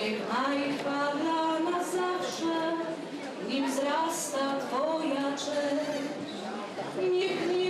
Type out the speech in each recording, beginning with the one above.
Niech najchwa dla nas zawsze, nim wzrasta Twoja cześć. Niech nigdy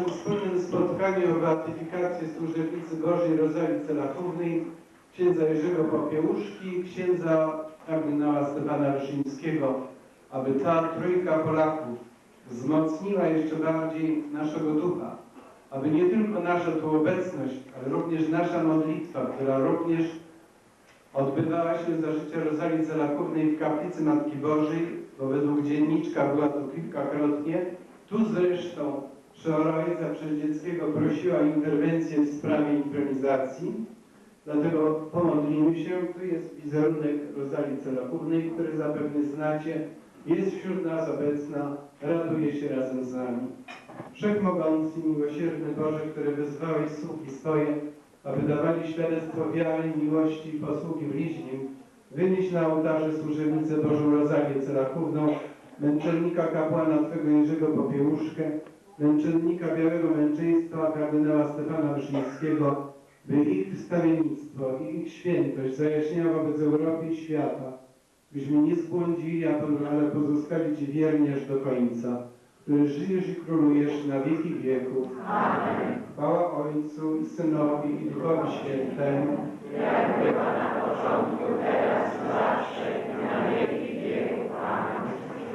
naszym wspólnym spotkaniu o beatyfikacji służebnicy Bożej Rozarii Celachównej, księdza Jerzego Popiełuszki, księdza kardynała Stefana Wyszyńskiego, aby ta trójka Polaków wzmocniła jeszcze bardziej naszego ducha, aby nie tylko nasza tu obecność, ale również nasza modlitwa, która również odbywała się za życia Rozarii Celachównej w kaplicy Matki Bożej, bo według dzienniczka była to kilkakrotnie. Tu zresztą Przeora Ojca Przedzieckiego prosiła interwencję w sprawie impronizacji. Dlatego pomodlimy się. Tu jest wizerunek Rozarii Celachównej, który zapewne znacie. Jest wśród nas obecna, raduje się razem z nami. Wszechmogący, miłosierny Boże, który wezwałeś sługi swoje, aby dawali świadectwo wiary, miłości i posługi bliźnim, wynieś na ołtarze służebnicę Bożą Rozalię Celachówną, męczennika kapłana Twego Jerzego Popiełuszkę, męczennika Białego Męczeństwa kardynała Stefana Wyszyńskiego, by ich wstawiennictwo i ich świętość zajaśniała wobec Europy i świata, byśmy nie zbłądzili, ale pozostali Ci wierni aż do końca, który żyjesz i królujesz na wieki wieków. Amen. Chwała Ojcu i Synowi i Duchowi Świętemu.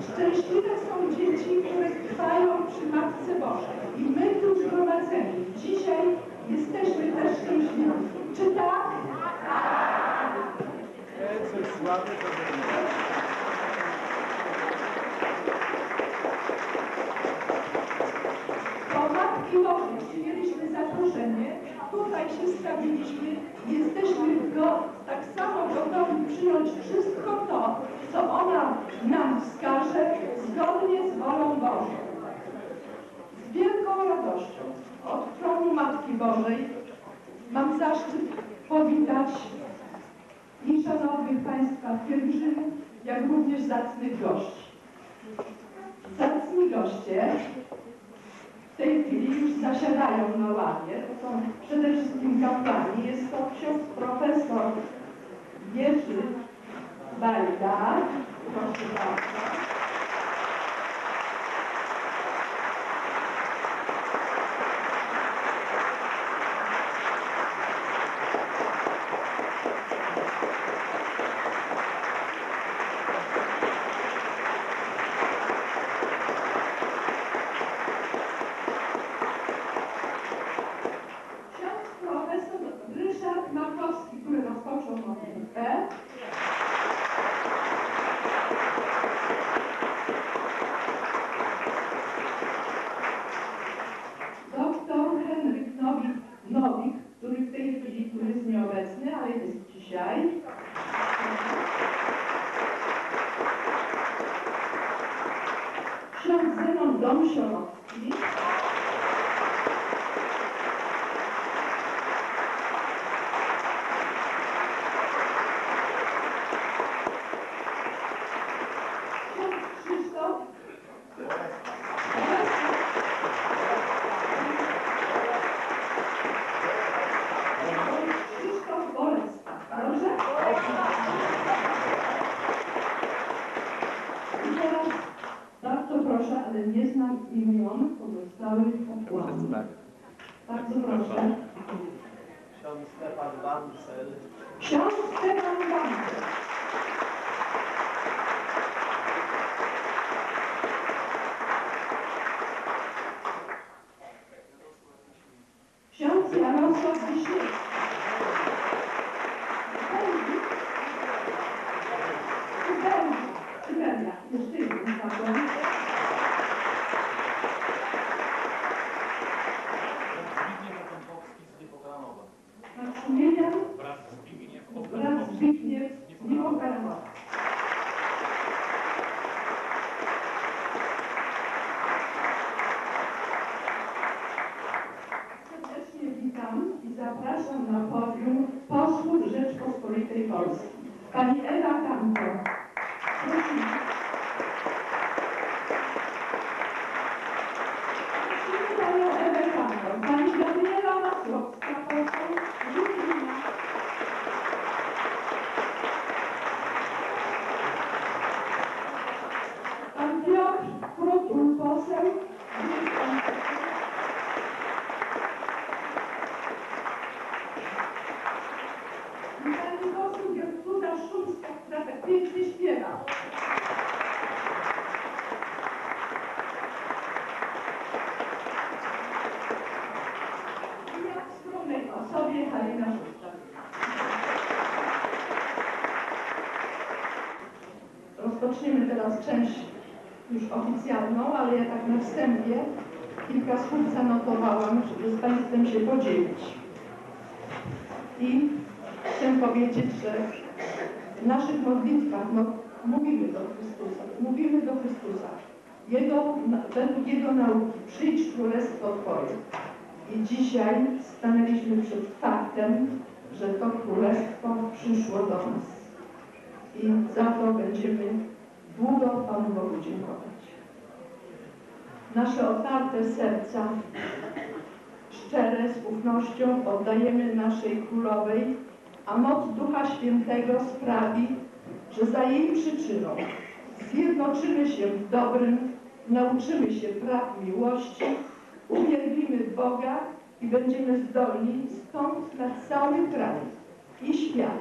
Szczęśliwe są dzieci, które trwają przy Matce Bożej. I my tu zgromadzeni dzisiaj jesteśmy też szczęśliwi. Czy tak? Po Matki Bożej przyjęliśmy zaproszenie, tutaj się stawiliśmy, jesteśmy go tak samo gotowi przyjąć wszystko to, co ona nam wskaże, zgodnie z wolą Bożą. Z wielką radością od tronu Matki Bożej mam zaszczyt powitać i szanownych Państwa pielgrzymów, jak również zacnych gości. Zacni goście w tej chwili już zasiadają na ławie. To są przede wszystkim kapłani. Jest to ksiądz profesor Jerzy Bajda. Proszę bardzo. kullanmış olmak. Ale nie znam imion pozostałych kapłanów. Bardzo proszę. Ksiądz Stefan Wancel, Ksiądz Stefan Wancel. Niedziel oraz Zbigniew Niwo Karamowski. Tak pięknie śpiewa. I ja w skromnej osobie Halina. Rozpoczniemy teraz część już oficjalną, ale ja tak na wstępie kilka słów zanotowałam, żeby z Państwem się podzielić. I chcę powiedzieć, że w naszych modlitwach no, mówimy do Chrystusa, mówimy do Chrystusa. Jego, według Jego nauki, przyjdź królestwo Twoje. I dzisiaj stanęliśmy przed faktem, że to królestwo przyszło do nas. I za to będziemy długo Panu Bogu dziękować. Nasze otwarte serca, szczere, z ufnością oddajemy naszej Królowej, a moc Ducha Świętego sprawi, że za jej przyczyną zjednoczymy się w dobrym, nauczymy się praw miłości, uwielbimy Boga i będziemy zdolni stąd na cały kraj i świat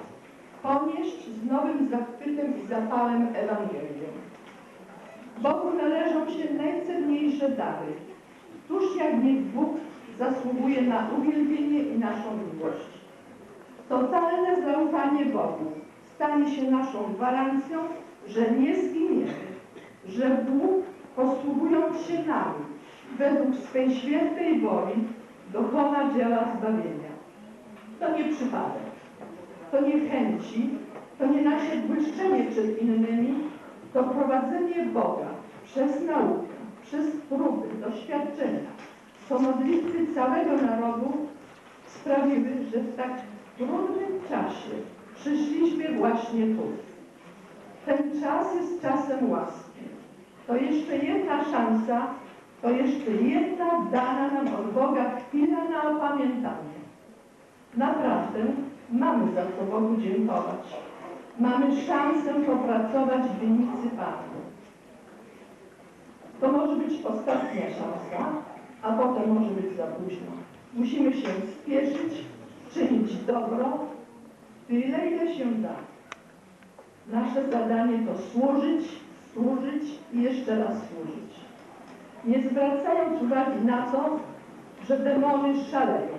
ponieść z nowym zachwytem i zapałem Ewangelię. Bogu należą się najcenniejsze dary. Tuż jak niech Bóg zasługuje na uwielbienie i naszą miłość. Totalne zaufanie Bogu. Stanie się naszą gwarancją, że nie zginiemy, że Bóg, posługując się nami, według swej świętej woli, dokona dzieła zbawienia. To nie przypadek, to nie chęci, to nie nasze błyszczenie przed innymi, to prowadzenie Boga przez naukę, przez próby, doświadczenia, to modlitwy całego narodu sprawiły, że w tak trudnym czasie przyszliśmy właśnie tu. Ten czas jest czasem łaski. To jeszcze jedna szansa, to jeszcze jedna dana nam od Boga chwila na opamiętanie. Naprawdę mamy za co Bogu dziękować. Mamy szansę popracować w winnicy Panu. To może być ostatnia szansa, a potem może być za późno. Musimy się spieszyć, czynić dobro, tyle ile się da. Nasze zadanie to służyć, służyć i jeszcze raz służyć. Nie zwracając uwagi na to, że demony szaleją.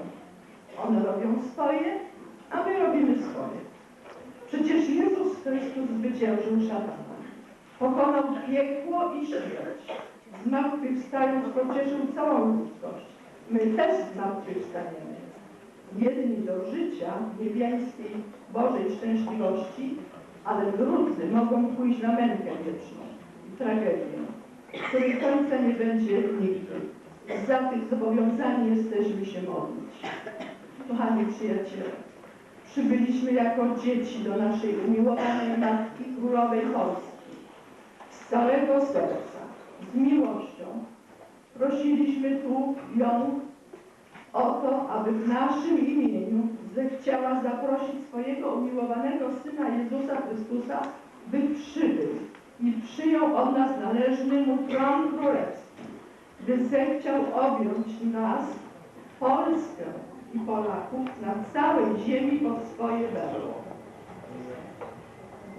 One robią swoje, a my robimy swoje. Przecież Jezus Chrystus zwyciężył szatana. Pokonał piekło i śmierć. Zmartwychwstając pocieszył całą ludzkość. My też zmartwychwstaniemy. Jedni do życia niebiańskiej Bożej szczęśliwości, ale drudzy mogą pójść na mękę wieczną i tragedię, której końca nie będzie nigdy. za tych zobowiązani jesteśmy się modlić. Kochani przyjaciele, przybyliśmy jako dzieci do naszej umiłowanej Matki Królowej Polski. Z całego serca, z miłością prosiliśmy tu ją o to, aby w naszym imieniu zechciała zaprosić swojego umiłowanego Syna Jezusa Chrystusa, by przybył i przyjął od nas należny mu tron królewski, by zechciał objąć nas, Polskę i Polaków na całej ziemi pod swoje berło.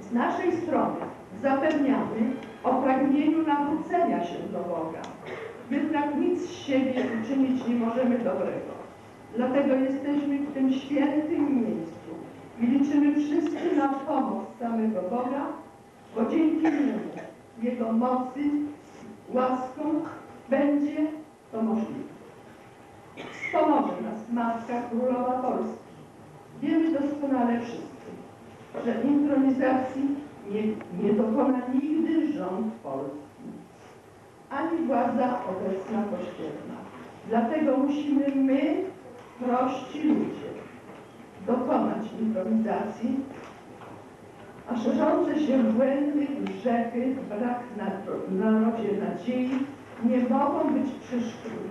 Z naszej strony zapewniamy o pragnieniu nawrócenia się do Boga. Jednak nic z siebie uczynić nie możemy dobrego. Dlatego jesteśmy w tym świętym miejscu i liczymy wszyscy na pomoc samego Boga, bo dzięki niemu, Jego mocy, łaską będzie to możliwe. Wspomoże nas Matka Królowa Polski. Wiemy doskonale wszyscy, że intronizacji nie, nie dokona nigdy rząd polski, ani władza obecna kościelna. Dlatego musimy my, prości ludzie, dokonać intronizacji, a szerzące się błędy, grzechy, brak na- narodzie nadziei nie mogą być,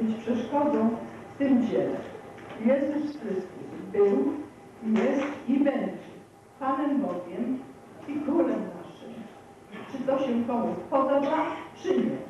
być przeszkodą w tym dziele. Jezus Chrystus był, jest i będzie Panem Bogiem i Królem naszym. Czy to się komuś podoba, czy nie?